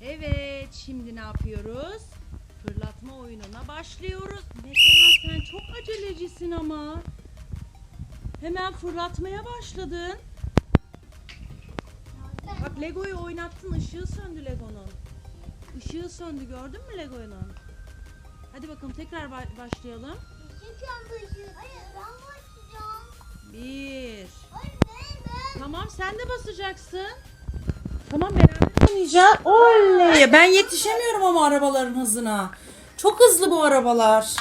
Evet, şimdi ne yapıyoruz? Fırlatma oyununa başlıyoruz. Mesela sen çok acelecisin ama. Hemen fırlatmaya başladın. Bak Lego'yu oynattın, ışığı söndü Lego'nun. Işığı söndü, gördün mü Lego'nun? Hadi bakalım tekrar ba- başlayalım. Bir. Tamam sen de basacaksın. Tamam beraber oynayacağız. Oley. Ben yetişemiyorum ama arabaların hızına. Çok hızlı bu arabalar.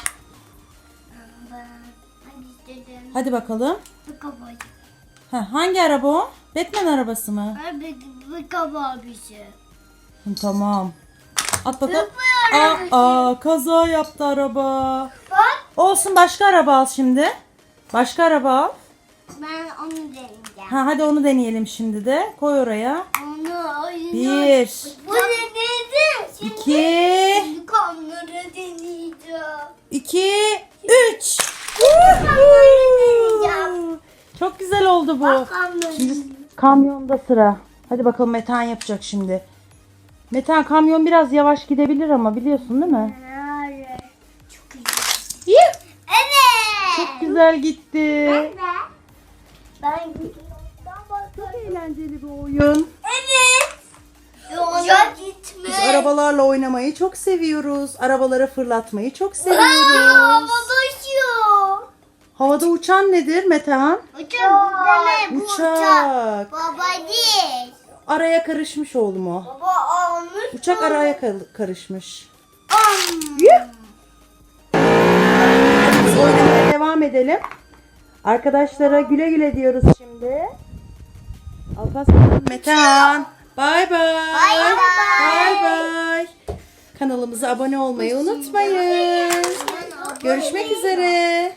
Hadi bakalım. Ha, hangi araba o? Batman arabası mı? Bizi. Hı, Tamam. At bakalım. Aa, aa, kaza yaptı araba. Bak Olsun başka araba al şimdi. Başka araba al. ben onu deneyeceğim. Ha, hadi onu deneyelim şimdi de. Koy oraya. Bir, Bu deneydim. Şimdi iki, deneyeceğim. iki, üç. deneyeceğim. Çok güzel oldu bu. Bak kamyonu. Şimdi kamyonda sıra. Hadi bakalım Metehan yapacak şimdi. Metehan kamyon biraz yavaş gidebilir ama biliyorsun değil mi? Hayır. Çok güzel. Yuh! Evet. Çok güzel gitti. Ben gidiyorum. Çok eğlenceli bir oyun. Oynamayı çok seviyoruz. Arabalara fırlatmayı çok Aa, seviyoruz. Hava uçuyor. Havada uçan nedir Metehan? Uçak deme bu uçak. Baba değil. Araya karışmış oğlum o. Baba almış. Uçak araya kar- karışmış. Biz oynamaya devam edelim. Arkadaşlara güle güle diyoruz şimdi. Alparslan, Metehan. Bay bay. Bay bay. Kanalımıza abone olmayı unutmayın. Görüşmek üzere.